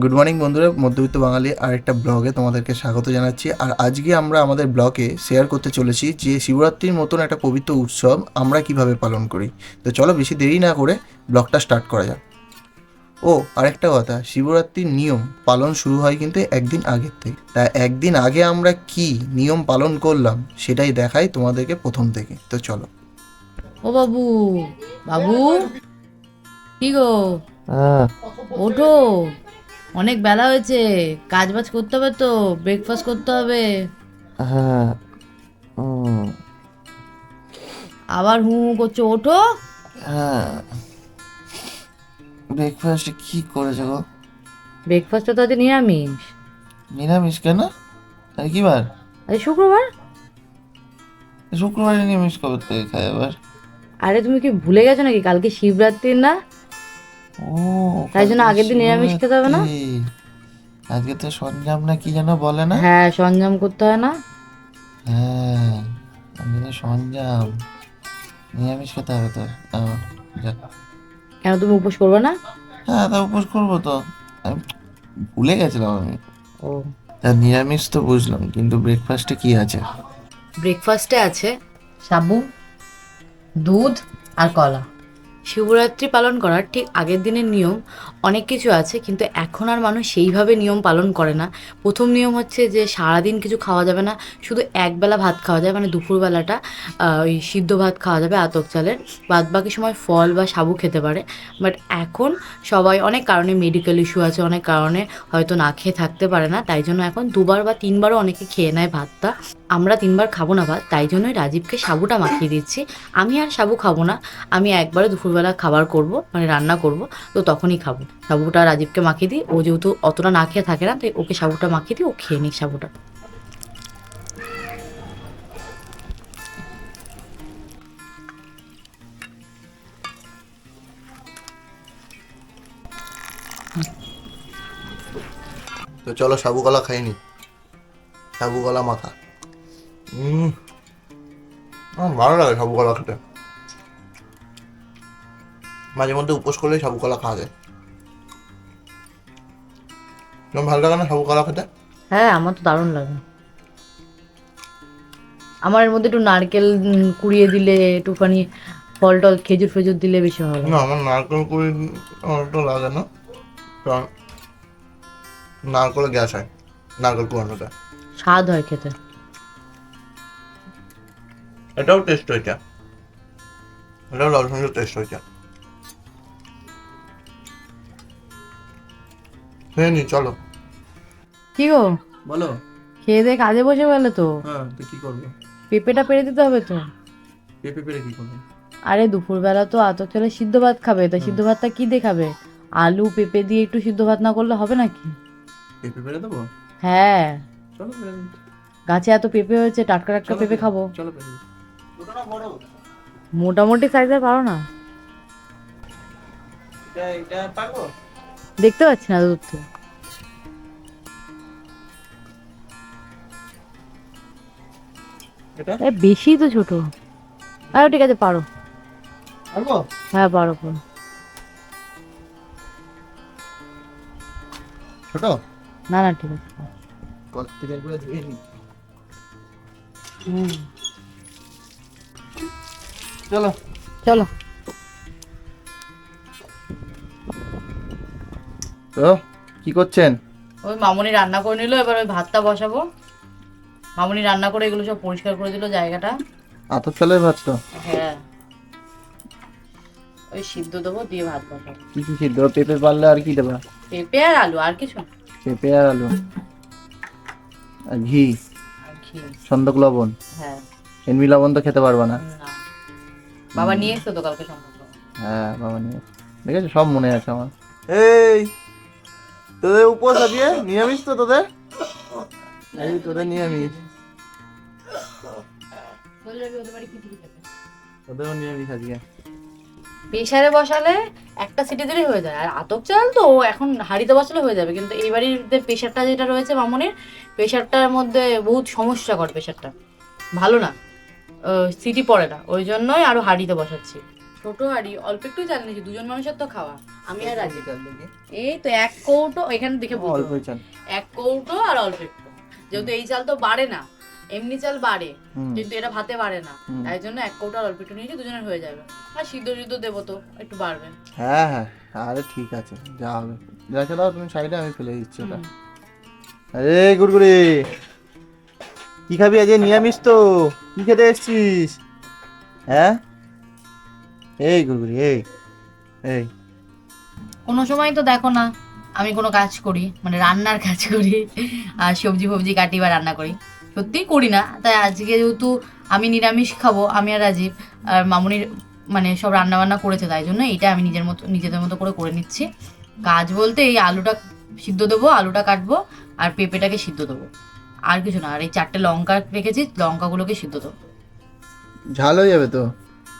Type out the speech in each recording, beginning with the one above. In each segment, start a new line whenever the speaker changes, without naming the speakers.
Good morning বন্ধুরা। মধ্যবিত্ত বাঙালি আরেকটা ব্লগে তোমাদেরকে স্বাগত জানাচ্ছি। আর আজকে আমরা আমাদের ব্লগে শেয়ার করতে চলেছি যে শিবরাত্রির মতন একটা পবিত্র উৎসব আমরা কীভাবে পালন করি। তো চলো বেশি দেরি না করে ব্লগটা স্টার্ট করা যাক। ও আরেকটা কথা শিবরাত্রির নিয়ম পালন শুরু হয় কিন্তু একদিন আগের থেকে। তা একদিন আগে আমরা কি নিয়ম পালন করলাম সেটাই দেখাই তোমাদেরকে প্রথম থেকে। তো চলো।
ও বাবু বাবু? কি গো?
হ্যাঁ।
ওঠো। অনেক বেলা হয়েছে কাজ বাজ করতে হবে তো ব্রেকফাস্ট করতে হবে।
হ্যাঁ
আবার হু হু করছ ওঠো।
হ্যাঁ। ব্রেকফাস্টে কি করেছ গো?
ব্রেকফাস্টটা তো আজ নিরামিষ।
নিরামিষ কেন? আর কি বার?
আজ শুক্রবার।
শুক্রবারে নিরামিষ কবে থেকে খাই আবার?
আরে তুমি কি ভুলে গেছো নাকি? কালকে শিবরাত্রির না? তাই জন্য আগের দিন নিরামিষ খেতে হবে না?
আজকে তো সঞ্জাম না কি যেন বলে না?
হ্যাঁ সরঞ্জাম করতে হয় না?
হ্যাঁ সঞ্জাম নিরামিষ খেতে হবে তো।
কেন তুমি উপোস করবে না?
হ্যাঁ তা উপোস করব তো। আমি ভুলে গেছিলাম আমি।
ও।
তা নিরামিষ তো বুঝলাম কিন্তু ব্রেকফাস্টে কি আছে?
ব্রেকফাস্টে আছে সাবু দুধ আর কলা। শিবরাত্রি পালন করার ঠিক আগের দিনের নিয়ম অনেক কিছু আছে, কিন্তু এখন আর মানুষ সেইভাবে নিয়ম পালন করে না। প্রথম নিয়ম হচ্ছে যে সারাদিন কিছু খাওয়া যাবে না, শুধু একবেলা ভাত খাওয়া যায় মানে দুপুরবেলাটা ওই সিদ্ধ ভাত খাওয়া যাবে আতক চালের। বাদ বাকি সময় ফল বা সাবু খেতে পারে। বাট এখন সবাই, অনেক কারণে মেডিকেল ইস্যু আছে, অনেক কারণে হয়তো না খেয়ে থাকতে পারে না, তাই জন্য এখন দুবার বা তিনবারও অনেকে খেয়ে নেয় ভাতটা। আমরা তিনবার খাব না ভাত, তাই জন্যই রাজীবকে সাবুটা মাখিয়ে দিচ্ছি। আমি আর সাবু খাব না, আমি একবারে দুপুরবেলা খাবার করব মানে রান্না করব, তো তখনই খাব। সাবুটা রাজীবকে মাখিয়ে দিই, ও যেহেতু অতটা না খেয়ে থাকে না, তাই ওকে সাবুটা মাখিয়ে দিই, ও খেয়ে নিক সাবুটা।
তো চলো সাবু কলা খাইনি সাবু কলা মাখা। ভালো লাগে সাবু কলা খেতে। মাঝে মধ্যে উপোস করলেই সাবু কলা খাওয়া যায়। তোমার ভালো লাগে না সাবু কলা খেতে?
হ্যাঁ আমার তো দারুণ লাগে। আমার এর মধ্যে একটু নারকেল কুড়িয়ে দিলে একটুখানি ফল টল খেজুর ফেজুর দিলে বেশি ভালো
না আমার নারকেল কুড়ি তো লাগে না। কারণ নারকেলে গ্যাস হয় নারকেল কুড়ানোটা
স্বাদ হয় খেতে।
এটাও টেস্ট হয়েছে। এটাও লাল সঙ্গে টেস্ট হয়েছে। খেয়ে নি চলো।
কি গো?
বলো।
খেয়ে দিয়ে কাজে বসে গেলে তো।
হ্যাঁ তো কি করব?
পেঁপেটা পেরে দিতে হবে তো।
পেঁপে পেরে কি করব?
আরে দুপুরবেলা তো আতক চালে সিদ্ধ ভাত খাবে তা সিদ্ধ ভাতটা কি দিয়ে খাবে? আলু পেঁপে দিয়ে একটু সিদ্ধ ভাত না করলে হবে নাকি?
পেঁপে পেরে দেবো?
হ্যাঁ।
চলো পেরে দিই।
গাছে এত পেঁপে হয়েছে টাটকা টাটকা
চলো
পেঁপে
পেরে-
খাব।
চলো পেরে দিই।
মোটামুটি সাইজের পারো না?
এটা এটা পারব?
দেখতে পাচ্ছি না দূর থেকে বেশি তো ছোট। আরে ঠিক আছে পারো। হ্যাঁ পারো পারো।
ছোট?
না না ঠিক আছে
চলো।
চলো।
তো কি করছেন?
ওই মামুনি রান্না করে নিল এবার ওই ভাতটা বসাবো। মামুনি রান্না করে এগুলো সব পরিষ্কার করে দিল জায়গাটা।
আতর চালের ভাত তো?
হ্যাঁ। ওই সিদ্ধ দেবো দিয়ে ভাত বসাবো।
কি কি সিদ্ধ? পেঁপে পারলে আর কি দেবা?
পেঁপে আর আলু আর কিছু না।
পেঁপে আর আলু। আর ঘি?
আর ঘি।
সন্দক লবণ?
হ্যাঁ।
এনমি লবণ তো খেতে পারবা না?
বাবা নিয়ে এসছো তো কালকে সম্ভব
হ্যাঁ বাবা নিয়ে দেখেছ? সব মনে আছে আমার। এই! তোদের উপোস আজকে নিরামিষ তো তোদের? এই তোদের নিরামিষ। তোদেরও নিরামিষ আজকে।
প্রেসারে বসালে একটা সিটি দিলেই হয়ে যায়। আর আতক চাল তো এখন হাঁড়িতে বসালে হয়ে যাবে। কিন্তু এই বাড়ির প্রেশারটা যেটা রয়েছে মামনের প্রেশারটার মধ্যে বহুত সমস্যা করে প্রেশারটা ভালো না। সিটি পড়ে না। ওই জন্যই আরও হাঁড়িতে বসাচ্ছি। ছোট হাড়ি অল্প একটু চাল নিয়েছি দুজন মানুষের তো খাওয়া। আমি আর রাজি এই তো এক কৌটো এখানে দেখে
অল্প চাল।
এক কৌটো আর অল্প একটু। যেহেতু এই চাল তো বাড়ে না এমনি চাল বাড়ে কিন্তু এটা ভাতে বাড়ে না। তাই জন্য এক কৌটো আর অল্প একটু নিয়েছি দুজনের হয়ে যাবে। আর সিদ্ধ সিদ্ধ দেবো তো একটু বাড়বে।
হ্যাঁ হ্যাঁ আরে ঠিক আছে যা হবে। রেখে দাও তুমি সাইডে আমি ফেলে দিচ্ছি ওটা। আরে গুড়গুড়ি কি খাবি আজ নিরামিষ তো কি খেতে এসছিস? হ্যাঁ? এই গুড়গুড়ি এই এই।
কোনো সময় তো দেখো না আমি কোনো কাজ করি মানে রান্নার কাজ করি আর সবজি ফবজি কাটি বা রান্না করি। সত্যিই করি না তাই আজকে যেহেতু আমি নিরামিষ খাব আমি আর রাজীব আর মামুনির মানে সব রান্না বান্না করেছে তাই জন্য এটা আমি নিজের মতো নিজেদের মতো করে করে নিচ্ছি। কাজ বলতে এই আলুটা সিদ্ধ দেবো আলুটা কাটবো আর পেঁপেটাকে সিদ্ধ দেবো। আর কিছু না আর এই চারটে লঙ্কা রেখেছি লঙ্কাগুলোকে সিদ্ধ দেবো।
ঝাল হয়ে যাবে তো?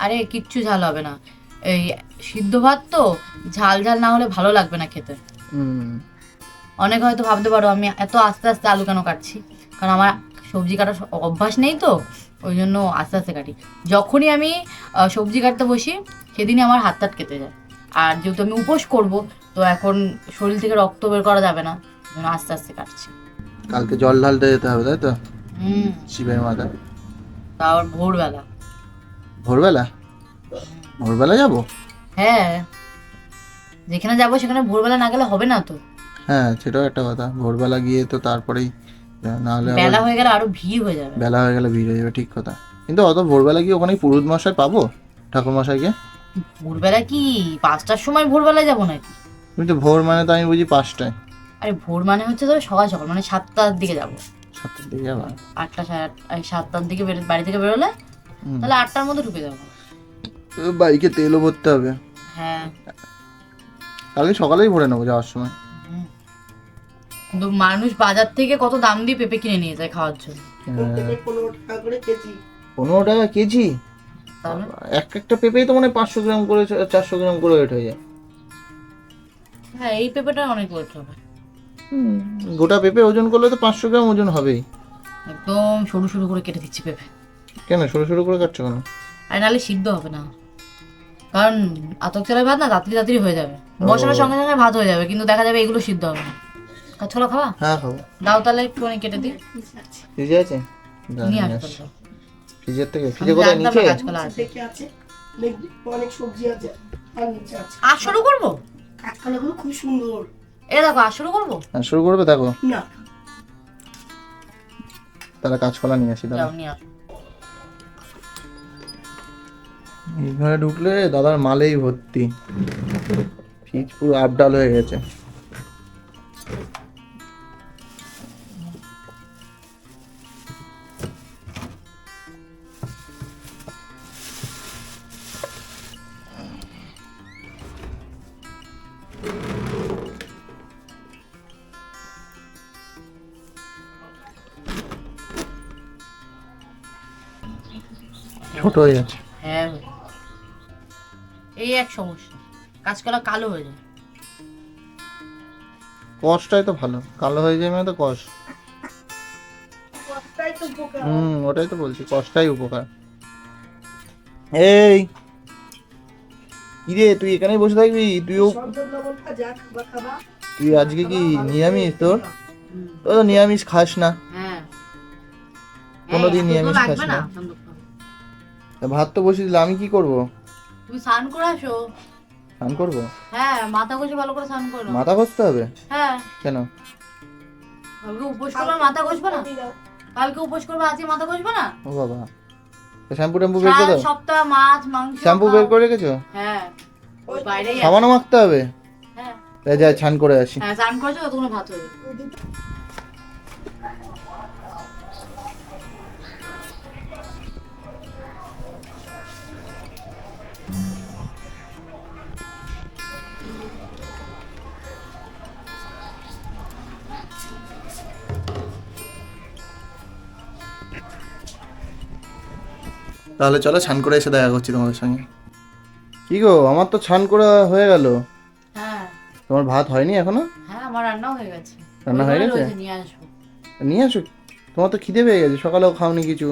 আরে কিচ্ছু ঝাল হবে না। এই সিদ্ধ ভাত তো ঝাল ঝাল না হলে ভালো লাগবে না খেতে।
হুম।
অনেক হয়তো ভাবতে পারো আমি এত আস্তে আস্তে আলু কেন কাটছি? কারণ আমার সবজি কাটার অভ্যাস নেই তো ওই জন্য আস্তে আস্তে কাটি। যখনই আমি সবজি কাটতে বসি সেদিনই আমার হাত টাত কেটে যায়। আর যেহেতু আমি উপোস করব তো এখন শরীর থেকে রক্ত বের করা যাবে না জন্য আস্তে আস্তে কাটছি।
কালকে জল ঢালতে যেতে হবে তাই তো?
হুম।
শিবের মাথায়।
তাও ভোরবেলা।
ভোরবেলা? ভোরবেলা যাব?
হ্যাঁ। যেখানে যাব সেখানে ভোরবেলা না গেলে হবে না তো।
হ্যাঁ সেটাও একটা কথা। ভোরবেলা গিয়ে তো তারপরেই না হলে
বেলা হয়ে গেলে আরও ভিড় হয়ে যাবে।
বেলা হয়ে গেলে ভিড় হয়ে যাবে ঠিক কথা। কিন্তু অত ভোরবেলা গিয়ে ওখানে পুরুত মশাই পাবো? ঠাকুর মশাইকে
ভোরবেলা কি? পাঁচটার সময় ভোরবেলায় যাব নাকি?
তুমি তো ভোর মানে তো আমি বুঝি পাঁচটায়।
আরে ভোর মানে হচ্ছে ধরো সকাল সকাল মানে সাতটার দিকে যাব।
সাতটার দিকে যাবা?
আটটা সাড়ে আট সাতটার দিকে বাড়ি থেকে বেরোলে। তাহলে আটটার মধ্যে ঢুকে যাব।
বাইকে তেলও ভরতে হবে।
হ্যাঁ।
কালকে সকালেই ভরে নেব যাওয়ার সময়।
কিন্তু মানুষ বাজার থেকে কত দাম দিয়ে পেঁপে কিনে নিয়ে যায় খাওয়ার জন্য।
পনেরো টাকা কেজি।
তাহলে?
এক একটা পেঁপেই তো মানে পাঁচশো গ্রাম করে চারশো গ্রাম করে ওয়েট হয়ে যায়।
হ্যাঁ এই পেঁপেটা অনেক ওয়েট হবে।
হুম, গোটা পেঁপে ওজন করলে তো পাঁচশো গ্রাম ওজন হবেই।
একদম সরু সরু করে কেটে দিচ্ছি পেঁপে।
কেন? সরু সরু করে কাটছো কেন?
আর নাহলে সিদ্ধ হবে না। কারণ আতক চালের ভাত না তাড়াতাড়ি তাড়াতাড়ি হয়ে যাবে। বসানোর সঙ্গে সঙ্গে ভাত হয়ে যাবে কিন্তু দেখা যাবে এগুলো সিদ্ধ হবে না। কাঁচকলা খাওয়া
হ্যাঁ খাব।
দাও তাহলে একটুখানি কেটে দিই।
ফ্রিজে আছে?
নিয়ে
নিয়ে
আসব
ফ্রিজের থেকে ফ্রিজে কোথায়? নিচে?
আছে।
অনেক সবজি আছে। আর নিচে আছে।
আর শুরু করব?
কাঁচকলাগুলো খুব সুন্দর।
এ দেখো আর শুরু করব?
হ্যাঁ শুরু করবে দেখো।
না।
তাহলে কাঁচকলা নিয়ে আসি দাদা
যাও নিয়ে
ঘরে ঢুকলে দাদার মালেই ভর্তি। ফ্রিজ পুরো আপডাল হয়ে গেছে। ছোট হয়ে যাচ্ছে
এই এক সমস্যা। কাঁচকলা কালো হয়ে যায়।
কষটাই তো ভালো। কালো হয়ে যায় মানে তো কষ হুম ওটাই তো বলছি কষটাই উপকার। এই কিরে তুই এখানেই বসে থাকবি? তুইও তুই আজকে কি নিরামিষ তোর? তোর তো নিরামিষ খাস না।
হ্যাঁ।
কোনোদিন নিরামিষ খাস না।
না?
তা ভাত তো বসিয়ে দিলে আমি কি করব?
তুমি স্নান করে আসো।
স্নান করব?
হ্যাঁ মাথা ঘষে ভালো করে স্নান করো।
মাথা ঘষতে হবে?
হ্যাঁ।
কেন?
কালকে উপোস করবে মাথা ঘষবে না? কালকে উপোস করবে আজকে মাথা ঘষবে না?
ও বাবা। শ্যাম্পু ট্যাম্পু বের করে দাও?
সপ্তাহ মাছ মাংস
শ্যাম্পু বের করে রেখেছো?
হ্যাঁ। ওই বাইরেই আছে।
সাবানও মাখতে হবে?
হ্যাঁ।
তাই যাই ছান করে আসি।
হ্যাঁ স্নান করেছ ততক্ষণ ভাত হয়ে
তাহলে চলো ছান করে এসে দেখা করছি তোমাদের সঙ্গে। কি গো আমার তো ছান করা হয়ে গেল।
হ্যাঁ।
তোমার ভাত হয়নি এখনও?
হ্যাঁ আমার রান্নাও হয়ে গেছে।
রান্না হয়ে গেছে?
নিয়ে
আসো। তোমার তো খিদে পেয়ে গেছে সকালেও খাওনি কিছু।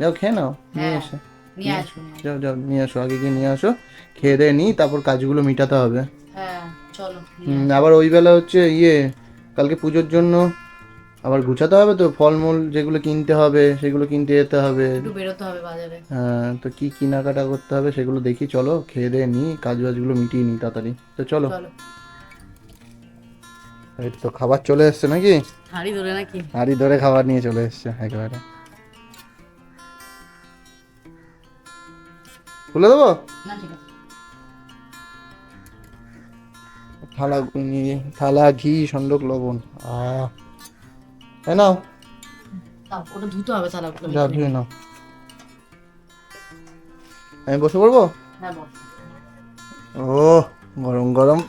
যাও খেয়ে নাও নিয়ে
হ্যাঁ।
এসে।
নিয়ে আসুন
যাও যাও নিয়ে আসো আগে গিয়ে নিয়ে আসো। খেয়ে দিয়ে নিই তারপর কাজগুলো মিটাতে হবে।
হ্যাঁ চলো
আবার ওই বেলা হচ্ছে ইয়ে কালকে পুজোর জন্য আবার গুছাতে হবে তো ফলমূল যেগুলো কিনতে হবে সেগুলো কিনতে যেতে হবে।
বেরোতে হবে বাজারে।
হ্যাঁ তো কি কেনাকাটা করতে হবে সেগুলো দেখি চলো খেয়ে দিয়ে নিই কাজ বাজগুলো মিটিয়ে নিই তাড়াতাড়ি। তো চলো। এই তো খাবার চলে এসছে নাকি?
হাড়ি ধরে নাকি?
হাড়ি ধরে খাবার নিয়ে চলে এসছে একেবারে। খুলে দেবো?
না ঠিক আছে।
থালা থালা ঘি সন্দক লবণ। আহ। এই নাও।
ওটা ধুতে হবে তাহলে
যা ধুয়ে নাও। আমি বসে পড়ব?
হ্যাঁ
ও গরম গরম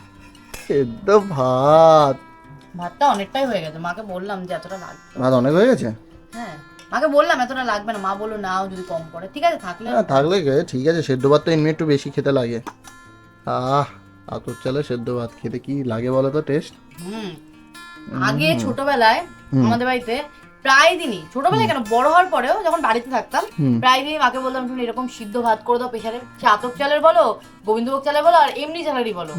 সেদ্ধ ভাত।
ভাতটা অনেকটাই হয়ে গেছে। মাকে বললাম যে এতটা লাগবে।
ভাত অনেক হয়ে গেছে?
হ্যাঁ মাকে বললাম এতটা লাগবে না। মা বলল নাও যদি কম পড়ে ঠিক আছে থাকলে।
হ্যাঁ থাকলে ঠিক আছে। সেদ্ধ ভাত তো এমনি একটু বেশি খেতে লাগে। আহ আতর চালে সেদ্ধ ভাত খেতে কি লাগে বলো তো টেস্ট?
হুম। আগে ছোটবেলায় আমাদের বাড়িতে প্রায় দিনই ছোটবেলায় কেন বড় হওয়ার পরেও যখন বাড়িতে থাকতাম প্রায় দিনই মাকে বলতাম শুনে এরকম সিদ্ধ ভাত করে দাও প্রেশারে সে আতক চালের বলো গোবিন্দভোগ চালের বলো আর এমনি চালেরই বলো।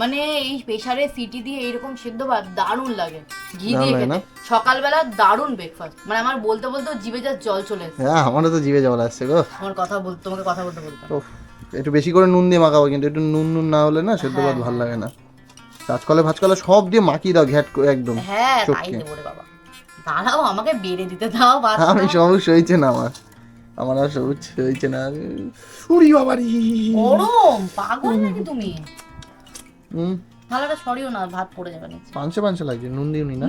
মানে এই প্রেশারে সিটি দিয়ে এইরকম সিদ্ধ ভাত দারুণ লাগে। ঘি দিয়ে খেতে। সকালবেলা দারুণ ব্রেকফাস্ট মানে আমার বলতে বলতে জিভে যা জল চলে
হ্যাঁ আমারও তো জিভে জল আসছে গো।
আমার কথা বলতে তোমাকে কথা বলতে
বলতে একটু বেশি করে নুন দিয়ে মাখাবো কিন্তু একটু নুন নুন না হলে না সেদ্ধ ভাত ভালো লাগে না। কাঁচকলে ভাজকলে সব দিয়ে মাখিয়ে দাও ঘ্যাট একদম
হ্যাঁ তাই বাবা। দাঁড়াও আমাকে বেড়ে দিতে দাও ভাত
আমি সবুজ সইছে না আমার। আমার আর সবুজ সইছে না। বাবারি
গরম পাগল নাকি তুমি?
হুম।
থালাটা সরিও না ভাত পড়ে যাবে নিচে।
পাঁচশো পাঁচশো লাগছে নুন দিও নি না।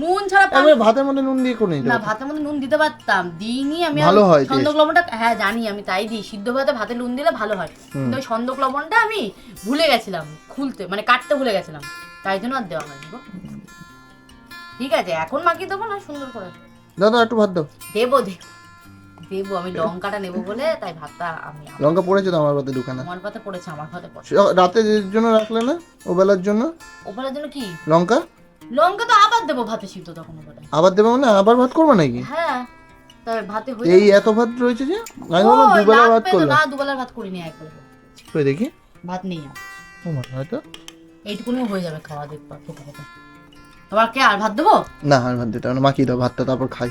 নুন ছাড়া
এবার ভাতের মধ্যে নুন দিয়ে করে নিতে
না। ভাতের মধ্যে নুন দিতে পারতাম দিইনি আমি
ভালো হয়
সন্দক লবণটা হ্যাঁ জানি আমি তাই দিই। সিদ্ধ ভাতে ভাতে নুন দিলে ভালো হয়। কিন্তু ওই সন্দক লবণটা আমি ভুলে গেছিলাম খুলতে মানে কাটতে ভুলে গেছিলাম। তাই জন্য আর দেওয়া হয়নি গো। ঠিক আছে এখন মাখিয়ে দেবো না সুন্দর করে?
দাদা একটু ভাত দাও।
দেবো দেবো। দেবো আমি লঙ্কাটা নেব বলে তাই ভাতটা আমি
লঙ্কা পড়েছে তো আমার ভাতে দোকানে
আমার পাতে পড়েছে আমার পাতে পড়েছে।
রাতে জন্য রাখলে না ও বেলার জন্য?
ওপরের জন্য কি?
লঙ্কা?
লঙ্কা তো আবার দেবো ভাতে সিদ্ধ তখন ওপরে
আবার দেবো মানে আবার ভাত করব নাকি?
হ্যাঁ তবে ভাতে হয়ে
এই এত ভাত রয়েছে যে আমি বললাম দুবেলা ভাত করলাম।
না দুবেলার ভাত করিনি একবেলা
কই দেখি।
ভাত নেই আর।
হয়তো।
এইটুকুনি হয়ে যাবে খাওয়া দেখবা খেতে। খেতে তোমার কে আর ভাত দেবো?
না আর ভাত দিতে না মাখিয়ে দাও ভাতটা তারপর খাই।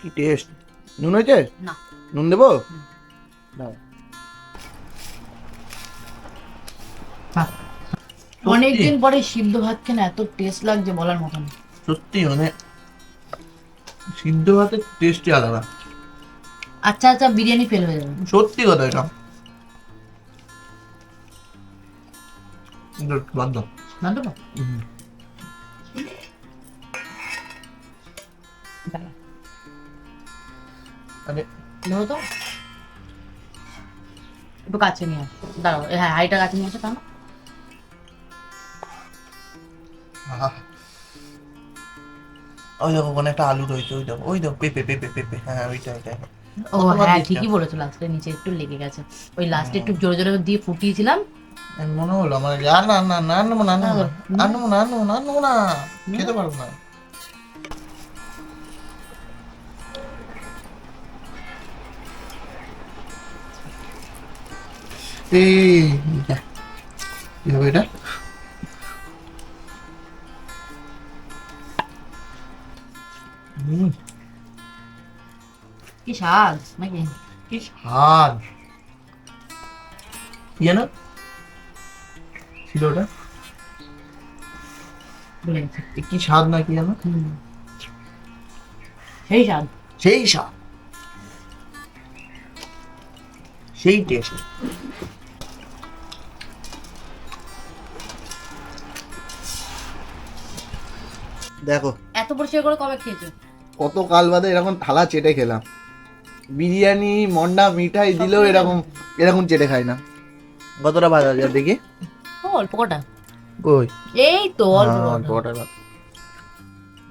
কি টেস্ট নুন হয়েছে?
না।
নুন দেবো? দাও।
অনেকদিন পরে সিদ্ধ ভাত খেয়ে না এত টেস্ট লাগছে বলার মতন।
সত্যি মানে সিদ্ধ ভাতের টেস্টই আলাদা।
আচ্ছা আচ্ছা বিরিয়ানি ফেল হয়ে যাবে।
সত্যি কথা এটা।
হ্যাঁ আসো কেন
ওই দেখো ওখানে একটা আলু রয়েছে ওই দেখো ওই দেখো পেঁপে পেঁপে পেঁপে হ্যাঁ ওইটা ওইটা
ও হ্যাঁ ঠিকই বলেছ লাস্টে নিচে একটু লেগে গেছে ওই লাস্টে একটু জোরে জোরে দিয়ে ফুটিয়েছিলাম
আমি মনে হলো আমার আর না না না নেব না নেব না আর নেব না নেব না নেব না খেতে পারব না এই। কি হবে এটা
কি স্বাদ নাকি
কি স্বাদ জানো ছিল ওটা?
ভুলে
কি স্বাদ না কি জানো
সেই স্বাদ।
সেই স্বাদ। সেই টেস্ট দেখো।
এত পরিষ্কার করে কবে খেয়েছো?
কত কাল বাদে এরকম থালা চেটে খেলাম। বিরিয়ানি মন্ডা মিঠাই দিলেও এরকম এরকম চেটে খাই না। কতটা ভাজা যায় দেখি?
অল্প কটা।
কই?
এই তো অল্প কটা।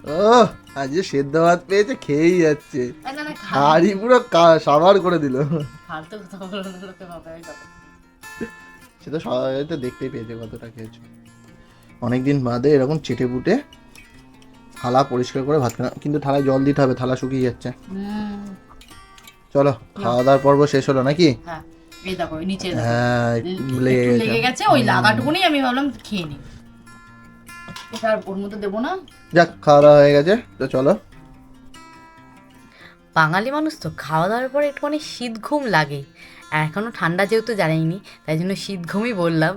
ও আজ যে সেদ্ধ ভাত পেয়েছে খেয়েই যাচ্ছে। হাড়ি পুরো সাবার করে দিল।
ফালতু কথা বলো।
সে তো সবাই তো দেখতেই পেয়েছে কতটা খেয়েছো। অনেকদিন বাদে এরকম চেটে পুটে থালা পরিষ্কার করে ভাত খানা কিন্তু থালায় জল দিতে হবে থালা শুকিয়ে যাচ্ছে। চলো খাওয়া দাওয়ার পর্ব শেষ হলো নাকি?
হ্যাঁ। এই দেখো নিচে
হ্যাঁ লেগে
লেগে
গেছে।
ওই লাগাটুকুনি আমি ভাবলাম খেয়ে নিই এটা আর ওর মধ্যে দেবো না।
যাক খাওয়া দাওয়া হয়ে গেছে তো চলো।
বাঙালি মানুষ তো খাওয়া দাওয়ার পরে একটুখানি শীত ঘুম লাগেই আর এখনও ঠান্ডা যেহেতু জানাইনি, তাই জন্য শীত ঘুমই বললাম।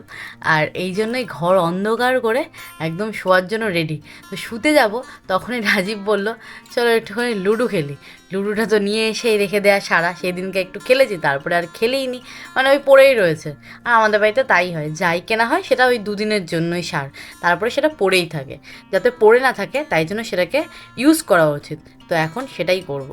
আর এই জন্যই ঘর অন্ধকার করে একদম শোয়ার জন্য রেডি তো শুতে যাব, তখনই রাজীব বলল, চলো একটুখানি লুডো খেলি। লুডোটা তো নিয়ে এসেই রেখে দেয়া সারা, সেদিনকে একটু খেলেছি, তারপরে আর খেলেই নি মানে ওই পড়েই রয়েছে। আর আমাদের বাড়িতে তাই হয়, যাই কেনা হয় সেটা ওই দুদিনের জন্যই সার, তারপরে সেটা পড়েই থাকে। যাতে পড়ে না থাকে, তাই জন্য সেটাকে ইউজ করা উচিত। তো এখন সেটাই করব।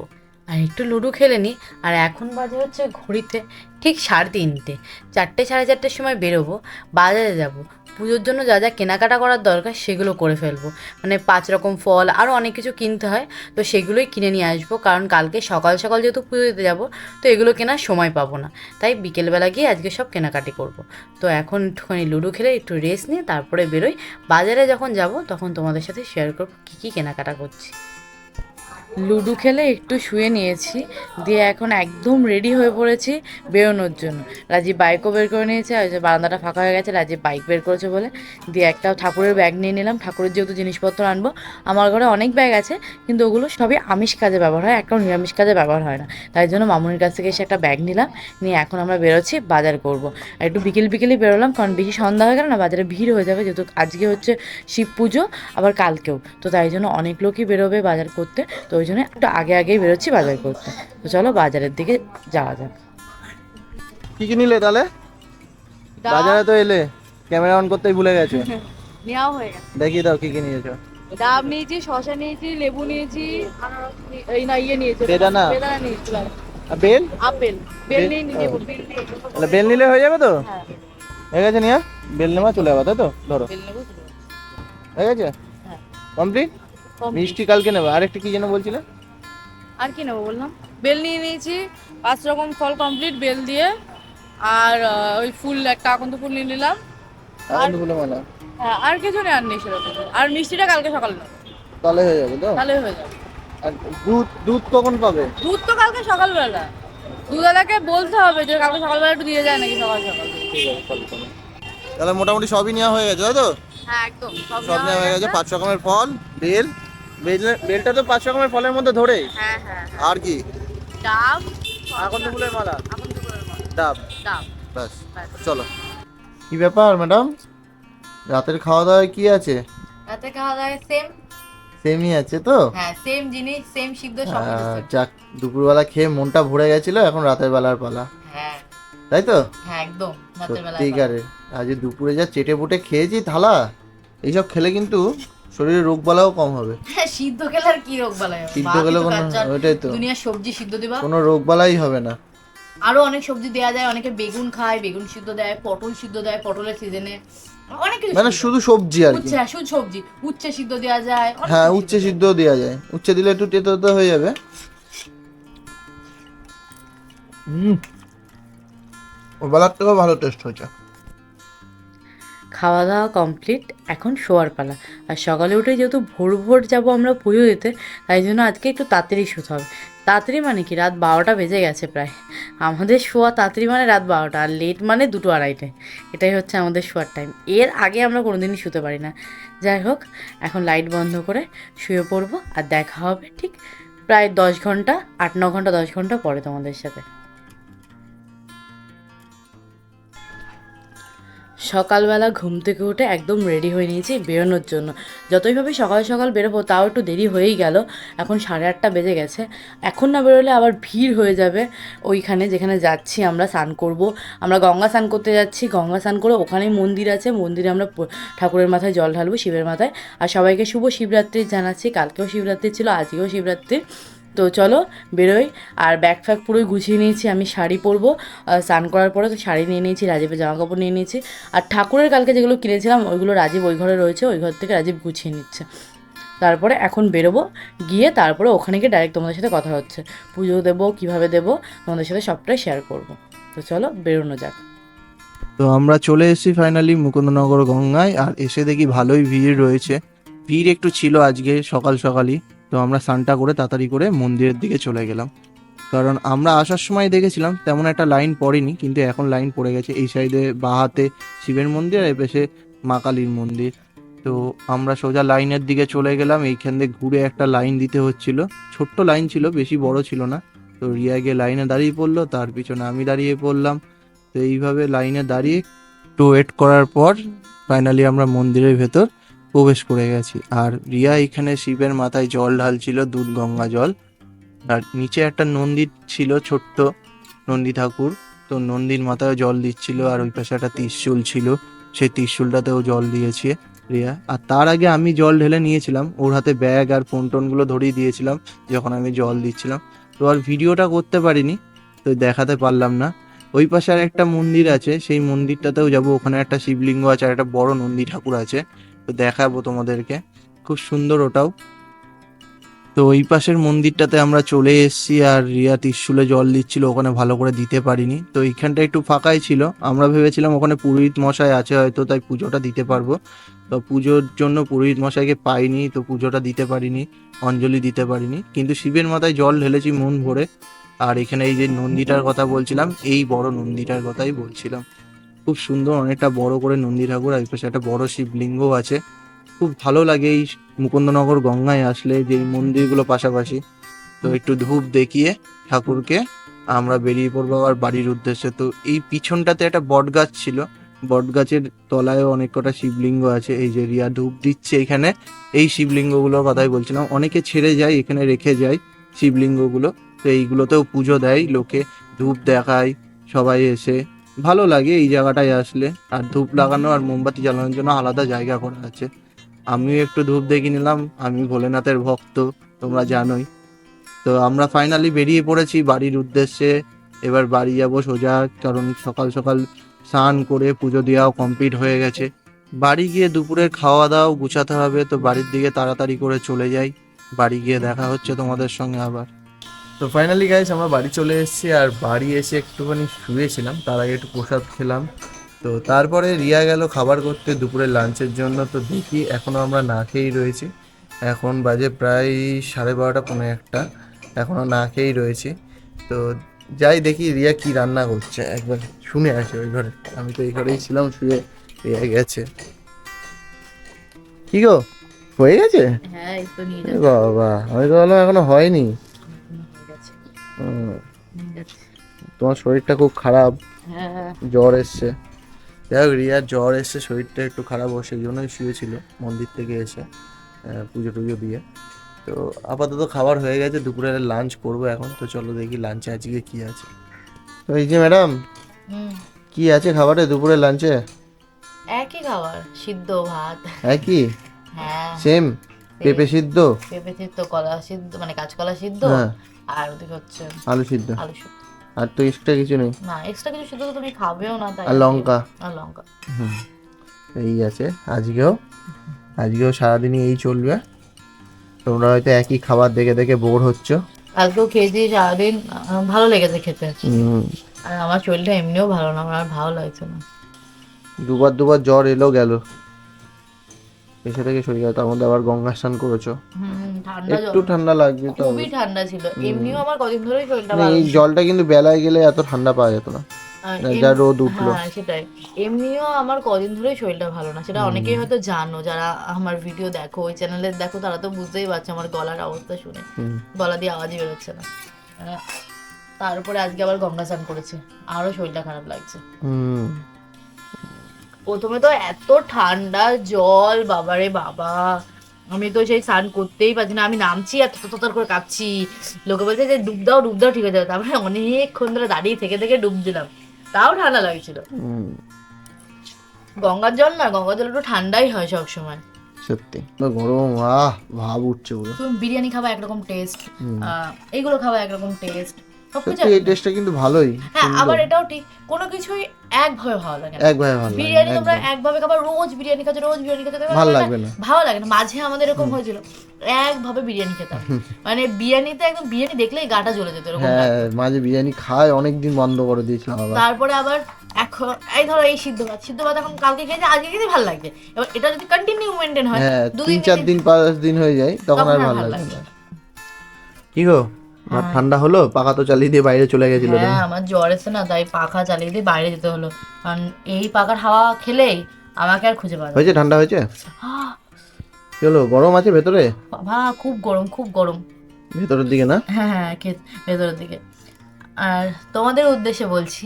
আর একটু লুডো খেলে নিই আর এখন বাজে হচ্ছে ঘড়িতে ঠিক সাড়ে তিনটে। চারটে, সাড়ে চারটের সময় বেরোবো, বাজারে যাব। পুজোর জন্য যা যা কেনাকাটা করার দরকার সেগুলো করে ফেলব। মানে পাঁচ রকম ফল আরও অনেক কিছু কিনতে হয়, তো সেগুলোই কিনে নিয়ে আসব। কারণ কালকে সকাল সকাল যেহেতু পুজো দিতে যাব, তো এগুলো কেনার সময় পাবো না। তাই বিকেলবেলা গিয়ে আজকে সব কেনাকাটি করব। তো এখন একটুখানি লুডো খেলে একটু রেস্ট নিয়ে তারপরে বেরোই। বাজারে যখন যাব, তখন তোমাদের সাথে শেয়ার করব কী কী কেনাকাটা করছি। লুডো খেলে একটু শুয়ে নিয়েছি, দিয়ে এখন একদম রেডি হয়ে পড়েছি বেরোনোর জন্য। রাজীব বাইকও বের করে নিয়েছে ওই যে বারান্দাটা ফাঁকা হয়ে গেছে, রাজীব বাইক বের করেছে বলে। দিয়ে একটা ঠাকুরের ব্যাগ নিয়ে নিলাম, ঠাকুরের যেহেতু জিনিসপত্র আনব, আমার ঘরে অনেক ব্যাগ আছে, কিন্তু ওগুলো সবই আমিষ কাজে ব্যবহার হয়, একটাও নিরামিষ কাজে ব্যবহার হয় না। তাই জন্য মামুনির কাছ থেকে এসে একটা ব্যাগ নিলাম, নিয়ে এখন আমরা বেরোচ্ছি বাজার করব। আর একটু বিকেল বিকেলই বেরোলাম, কারণ বেশি সন্ধ্যা হয়ে গেলে না, বাজারে ভিড় হয়ে যাবে, যেহেতু আজকে হচ্ছে শিব পুজো, আবার কালকেও। তো তাই জন্য অনেক লোকই বেরোবে বাজার করতে, তো ওই জন্য একটু আগে আগেই বেরোচ্ছি বাজার করতে। তো চলো বাজারের দিকে যাওয়া যাক।
কি কি নিলে তাহলে? বাজারে তো এলে ক্যামেরা অন করতেই ভুলে গেছো।
নেওয়া হয়ে গেছে।
দেখি দাও কি কি নিয়েছো।
ডাব নিয়েছি শশা নিয়েছি লেবু নিয়েছি এই না ইয়ে নিয়েছি।
বেদানা?
বেদানা নিয়েছিলাম
আর বেল?
আপেল। বেল? নিয়ে নিয়ে বেল নিয়ে
তাহলে বেল নিলে হয়ে যাবে তো?
হ্যাঁ।
হয়ে গেছে নিয়া? বেল নেওয়া চলে যাবে তাই তো? ধরো।
বেল নেব তো।
হয়ে গেছে?
হ্যাঁ।
কমপ্লিট?
কম।
মিষ্টি কালকে নেবে। আরেকটা কি যেন বলছিলে?
আর কি নেব বললাম? বেল নিয়ে নিয়েছি পাঁচ রকম ফল কমপ্লিট বেল দিয়ে। আর ওই ফুল একটা আকন্দ ফুল নিয়ে নিলাম।
আনন্দ ফুলে মালা।
হ্যাঁ আর কিছু নেই আর নেই সেরকম। আর মিষ্টিটা কালকে সকালে নেব।
তাহলে হয়ে যাবে তো?
তাহলে হয়ে যাবে।
আর দুধ দুধ কখন পাবে?
দুধ তো কালকে সকালবেলা। দুধওয়ালাকে বলতে হবে যে কালকে সকালবেলা একটু দিয়ে যায় নাকি সকাল সকাল।
তাহলে মোটামুটি সবই নেওয়া হয়ে গেছে তাই তো?
হ্যাঁ একদম সব
নেওয়া হয়ে গেছে। পাঁচ রকমের ফল বেল বেলটা তো পাঁচ রকমের ফলের মধ্যে ধরে
হ্যাঁ হ্যাঁ।
আর কি?
ডাব
আকন্দ ফুলের মালা। ডাব।
ডাব।
ব্যাস। চলো। কি ব্যাপার ম্যাডাম? রাতের খাওয়া দাওয়ায় কি আছে?
রাতে খাওয়া দাওয়া সেম
সেমই আছে তো?
হ্যাঁ সেম জিনিস সেম সিদ্ধ সব
যাক দুপুরবেলা খেয়ে মনটা ভরে গেছিল এখন রাতের বেলার পালা।
হ্যাঁ।
তাই তো?
হ্যাঁ একদম রাতের বেলা
সত্যিকারে আজ দুপুরে যা চেটে পুটে খেয়েছি থালা এইসব খেলে কিন্তু শরীরে রোগ বালাও কম হবে।
হ্যাঁ সিদ্ধ খেলে আর কি রোগ বালাই হবে?
সিদ্ধ খেলে কোনো ওইটাই তো।
দুনিয়ার সবজি সিদ্ধ দিবা।
কোনো রোগ বালাই হবে না।
আরও অনেক সবজি দেওয়া যায় অনেকে বেগুন খায় বেগুন সিদ্ধ দেয় পটল সিদ্ধ দেয় পটলের সিজনে অনেক কিছু
মানে শুধু সবজি আর কি।
উচ্ছে শুধু সবজি। উচ্ছে সিদ্ধ দেওয়া যায়
হ্যাঁ উচ্ছে সিদ্ধ দেওয়া যায়। উচ্ছে দিলে একটু তেতো তেতো হয়ে যাবে। হুম। ওবেলার থেকেও ভালো টেস্ট হয়েছে।
খাওয়া দাওয়া কমপ্লিট এখন শোয়ার পালা। আর সকালে উঠে যেহেতু ভোর ভোর যাব আমরা পুজো দিতে, তাই জন্য আজকে একটু তাড়াতাড়ি শুতে হবে। তাড়াতাড়ি মানে কি? রাত বারোটা বেজে গেছে প্রায়। আমাদের শোয়া তাড়াতাড়ি মানে রাত বারোটা, আর লেট মানে দুটো আড়াইটে। এটাই হচ্ছে আমাদের শোয়ার টাইম এর আগে আমরা কোনোদিনই শুতে পারি না। যাই হোক, এখন লাইট বন্ধ করে শুয়ে পড়ব, আর দেখা হবে ঠিক প্রায় দশ ঘণ্টা, আট, ন ঘণ্টা, দশ ঘণ্টা পরে তোমাদের সাথে। সকালবেলা ঘুম থেকে উঠে একদম রেডি হয়ে নিয়েছি বেরোনোর জন্য। যতই ভাবে সকাল সকাল বেরোবো, তাও একটু দেরি হয়েই গেল। এখন সাড়ে আটটা বেজে গেছে। এখন না বেরোলে আবার ভিড় হয়ে যাবে। ওইখানে যেখানে যাচ্ছি আমরা স্নান করব। আমরা গঙ্গা স্নান করতে যাচ্ছি। গঙ্গা স্নান করে ওখানেই মন্দির আছে। মন্দিরে আমরা ঠাকুরের মাথায় জল ঢালবো, শিবের মাথায়। আর সবাইকে শুভ শিবরাত্রি জানাচ্ছি। কালকেও শিবরাত্রি ছিল, আজকেও শিবরাত্রি। তো চলো বেরোই। আর ব্যাগ ফ্যাগ পুরোই গুছিয়ে নিয়েছি, আমি শাড়ি পরবো। স্নান করার পরে তো শাড়ি নিয়ে নিয়েছি, রাজীবের জামা কাপড় নিয়ে নিয়েছি। আর ঠাকুরের কালকে যেগুলো কিনেছিলাম, ওইগুলো রাজীব ওই ঘরে রয়েছে, ওই ঘর থেকে রাজীব গুছিয়ে নিচ্ছে। তারপরে এখন বেরোবো, গিয়ে তারপরে ওখানে গিয়ে ডাইরেক্ট তোমাদের সাথে কথা হচ্ছে। পুজো দেবো, কীভাবে দেবো, তোমাদের সাথে সবটাই শেয়ার করব। তো চলো, বেরোনো যাক।
তো আমরা চলে এসেছি ফাইনালি মুকুন্দনগর গঙ্গায়, আর এসে দেখি ভালোই ভিড় রয়েছে। ভিড় একটু ছিল আজকে, সকাল সকালই। তো আমরা স্নানটা করে তাড়াতাড়ি করে মন্দিরের দিকে চলে গেলাম। কারণ আমরা আসার সময় দেখেছিলাম তেমন একটা লাইন পড়েনি, কিন্তু এখন লাইন পড়ে গেছে। এই সাইডে বাহাতে শিবের মন্দির আর এপাশে মা কালীর মন্দির। তো আমরা সোজা লাইনের দিকে চলে গেলাম। এইখান দিয়ে ঘুরে একটা লাইন দিতে হচ্ছিল। ছোট্ট লাইন ছিল, বেশি বড় ছিল না। তো রিয়া গিয়ে লাইনে দাঁড়িয়ে পড়ল, তার পিছনে আমি দাঁড়িয়ে পড়লাম। তো এইভাবে লাইনে দাঁড়িয়ে একটু ওয়েট করার পর, ফাইনালি আমরা মন্দিরের ভেতর প্রবেশ করে গেছি। আর রিয়া এখানে শিবের মাথায় জল ঢালছিল, দুধ, গঙ্গা জল। আর নিচে একটা নন্দী ছিল, ছোট্ট নন্দী ঠাকুর। তো নন্দীর মাথায় জল দিচ্ছিল আর ওই পাশে একটা ত্রিশূল ছিল। সেই ত্রিশূলটাতেও জল দিয়েছে রিয়া। আর তার আগে আমি জল ঢেলে নিয়েছিলাম। ওর হাতে ব্যাগ আর ফোন টোনগুলো ধরিয়ে দিয়েছিলাম, যখন আমি জল দিচ্ছিলাম। তো আর ভিডিওটা করতে পারিনি, তো দেখাতে পারলাম না। ওই পাশে আর একটা মন্দির আছে, সেই মন্দিরটাতেও যাব। ওখানে একটা শিবলিঙ্গ আছে আর একটা বড় নন্দী ঠাকুর আছে। দেখাবো তোমাদেরকে। খুব সুন্দর ওটাও। তো ওই পাশের মন্দিরটাতে আমরা চলে এসেছি আর রিয়া ত্রিশুলে জল দিচ্ছিল, ওখানে ভালো করে দিতে পারিনি। তো এইখানটা একটু ফাঁকাই ছিল। আমরা ভেবেছিলাম ওখানে পুরোহিত মশাই আছে হয়তো, তাই পুজোটা দিতে পারব। তো পুজোর জন্য পুরোহিত মশাইকে পাইনি, তো পুজোটা দিতে পারিনি, অঞ্জলি দিতে পারিনি। কিন্তু শিবের মাথায় জল ঢেলেছি মন ভরে। আর এখানে এই যে নন্দীটার কথা বলছিলাম, এই বড় নন্দীটার কথাই বলছিলাম। খুব সুন্দর, অনেকটা বড় করে নন্দী ঠাকুর আর পাশে একটা বড় শিবলিঙ্গ আছে। খুব ভালো লাগে এই মুকুন্দনগর গঙ্গায় আসলে যে মন্দিরগুলো পাশাপাশি। তো একটু ধূপ দেখিয়ে ঠাকুরকে আমরা বেরিয়ে পড়ব আবার বাড়ির উদ্দেশ্যে। তো এই পিছনটাতে একটা বট গাছ ছিল। বট গাছের তলায়ও অনেক কটা শিবলিঙ্গ আছে। এই যে রিয়া ধূপ দিচ্ছে এখানে। এই শিবলিঙ্গগুলোর কথাই বলছিলাম। অনেকে ছেড়ে যায়, এখানে রেখে যায় শিবলিঙ্গগুলো। তো এইগুলোতেও পুজো দেয়, লোকে ধূপ দেখায়, সবাই এসে ভালো লাগে এই জায়গাটায় আসলে। আর ধূপ লাগানো আর মোমবাতি জ্বালানোর জন্য আলাদা জায়গা করা আছে। আমিও একটু ধূপ দেখে নিলাম। আমি ভোলেনাথের ভক্ত, তোমরা জানোই। তো আমরা ফাইনালি বেরিয়ে পড়েছি বাড়ির উদ্দেশ্যে। এবার বাড়ি যাব সোজা, কারণ সকাল সকাল স্নান করে পুজো দেওয়াও কমপ্লিট হয়ে গেছে। বাড়ি গিয়ে দুপুরের খাওয়া দাওয়াও গুছাতে হবে, তো বাড়ির দিকে তাড়াতাড়ি করে চলে যাই। বাড়ি গিয়ে দেখা হচ্ছে তোমাদের সঙ্গে আবার। তো ফাইনালি গাইস আমরা বাড়ি চলে এসেছি আর বাড়ি এসে একটুখানি শুয়েছিলাম। তার আগে একটু প্রসাদ খেলাম। তো তারপরে রিয়া গেল খাবার করতে দুপুরে লাঞ্চের জন্য। তো দেখি এখনও আমরা না খেয়েই রয়েছি। এখন বাজে প্রায় সাড়ে বারোটা পনেরো একটা। এখনও না খেয়েই রয়েছি। তো যাই দেখি রিয়া কি রান্না করছে। একবার শুনে আসে ওই ঘরে। আমি তো এই ঘরেই ছিলাম শুয়ে রিয়া গেছে। কি গো? হয়ে গেছে?
হ্যাঁ
বাবা আমি তো বললাম এখনও হয়নি। তোমার শরীরটা খুব খারাপ।
হ্যাঁ।
জ্বর এসছে। যাই হোক রিয়ার জ্বর এসছে শরীরটা একটু খারাপ ও সেই জন্যই শুয়েছিল মন্দির থেকে এসে পুজো টুজো দিয়ে। তো আপাতত খাবার হয়ে গেছে দুপুরে লাঞ্চ করব এখন। তো চলো দেখি লাঞ্চে আজকে কি আছে। তো এই যে ম্যাডাম কি আছে খাবারে দুপুরে লাঞ্চে
একই খাবার সিদ্ধ ভাত।
একই?
হ্যাঁ।
সেম পেঁপে সিদ্ধ?
পেঁপে সিদ্ধ কলা সিদ্ধ মানে কাঁচকলা সিদ্ধ
হ্যাঁ।
আর ওদিকে হচ্ছে
আলু সিদ্ধ।
আলু সিদ্ধ।
আর তো এক্সট্রা কিছু নেই।
না এক্সট্রা কিছু তো তুমি খাবেও না তাই
আর লঙ্কা।
আর লঙ্কা।
হুম। এই আছে আজকেও। আজকেও সারাদিনই এই চলবে। তোমরা হয়তো একই খাবার দেখে দেখে বোর হচ্ছ।
কালকেও খেয়েছি সারাদিন ভালো লেগেছে খেতে। আর আমার শরীরটা এমনিও ভালো না আমার আর ভালো লাগছে না।
দুবার দুবার জ্বর এলো গেল। এসে থেকে শরীর খারাপ, তার মধ্যে আবার গঙ্গা স্নান করেছ। একটু ঠান্ডা লাগবে তো।
খুবই ঠান্ডা ছিল। এমনিও আমার কদিন ধরেই শরীরটা
মানে
ভালো
এই জলটা কিন্তু বেলায় গেলে এত ঠান্ডা পাওয়া যেত না। যা রোদ উঠল।
হ্যাঁ সেটাই। এমনিও আমার কদিন ধরেই শরীরটা ভালো না। সেটা অনেকেই হয়তো জানো যারা আমার ভিডিও দেখো ওই চ্যানেলে দেখো তারা তো বুঝতেই পারছে আমার গলার অবস্থা শুনে। গলা দিয়ে আওয়াজই বেরোচ্ছে না। তারপরে আজকে আবার গঙ্গা স্নান করেছে। আরও শরীরটা খারাপ লাগছে।
হুম।
প্রথমে তো এত ঠান্ডা জল বাবারে বাবা। আমি তো সেই স্নান করতেই পারছি না আমি নামছি আর ততর করে কাঁপছি। লোকে বলছে যে ডুব দাও ডুব দাও ঠিক আছে। তারপরে অনেকক্ষণ ধরে দাঁড়িয়ে থেকে থেকে ডুব দিলাম। তাও ঠান্ডা লাগছিল। গঙ্গার জল না গঙ্গার জল একটু ঠান্ডাই হয় সব সময়
সত্যি গরম আহ ভাব উঠছে পুরো।
বিরিয়ানি খাওয়া একরকম টেস্ট। এইগুলো খাওয়া একরকম টেস্ট
সত্যি এই টেস্টটা কিন্তু ভালোই
হ্যাঁ আবার এটাও ঠিক কোনো কিছুই একভাবে ভালো লাগে না।
একভাবে ভালো লাগে
বিরিয়ানি তোমরা একভাবে খাবার রোজ বিরিয়ানি খাচ্ছ রোজ বিরিয়ানি খাচ্ছ
ভালো
মানে
লাগবে না।
ভালো লাগে না। মাঝে আমাদের এরকম হয়েছিল একভাবে বিরিয়ানি খেতাম মানে বিরিয়ানিতে একদম বিরিয়ানি দেখলেই গাটা জ্বলে যেত এরকম
হ্যাঁ মাঝে বিরিয়ানি খায় অনেকদিন বন্ধ করে দিয়েছিলাম আবার।
তারপরে আবার এখন এই ধরো এই সিদ্ধ ভাত সিদ্ধ ভাত এখন কালকে খেয়েছে আজকে খেতে ভালো লাগছে এবার এটা যদি কন্টিনিউ মেনটেন হয়
হ্যাঁ
দুদিন
তিন চার দিন পাঁচ দিন হয়ে যায় তখন আর ভালো
ভালো
লাগে না। কি গো? ভাত ঠান্ডা হলো পাখা তো চালিয়ে দিয়ে বাইরে চলে গেছিল
হ্যাঁ আমার জ্বর এসে না তাই পাখা চালিয়ে দিয়ে বাইরে যেতে হলো। কারণ এই পাখার হাওয়া খেলেই আমাকে আর খুঁজে পাবে
হয়েছে ঠান্ডা হয়েছে? কি হলো গরম আছে ভেতরে?
বাবা খুব গরম খুব গরম।
ভেতরের দিকে না?
হ্যাঁ হ্যাঁ ভেতরের দিকে। আর তোমাদের উদ্দেশ্যে বলছি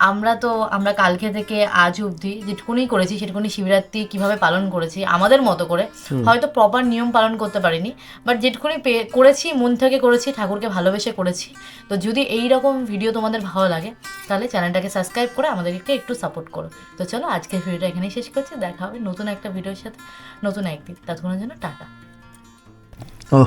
আমরা তো আমরা কালকে থেকে আজ অবধি যেটুকুনি করেছি সেটুকুনি শিবরাত্রি কীভাবে পালন করেছি আমাদের মতো করে হয়তো প্রপার নিয়ম পালন করতে পারিনি বাট যেটুকুনি পে- করেছি মন থেকে করেছি ঠাকুরকে ভালোবেসে করেছি। তো যদি এই রকম ভিডিও তোমাদের ভালো লাগে তাহলে চ্যানেলটাকে সাবস্ক্রাইব করে আমাদেরকে একটু সাপোর্ট করো। তো চলো আজকের ভিডিওটা এখানেই শেষ করছি দেখা হবে নতুন একটা ভিডিওর সাথে নতুন একদিন। ততক্ষণের জন্য টাটা।
ও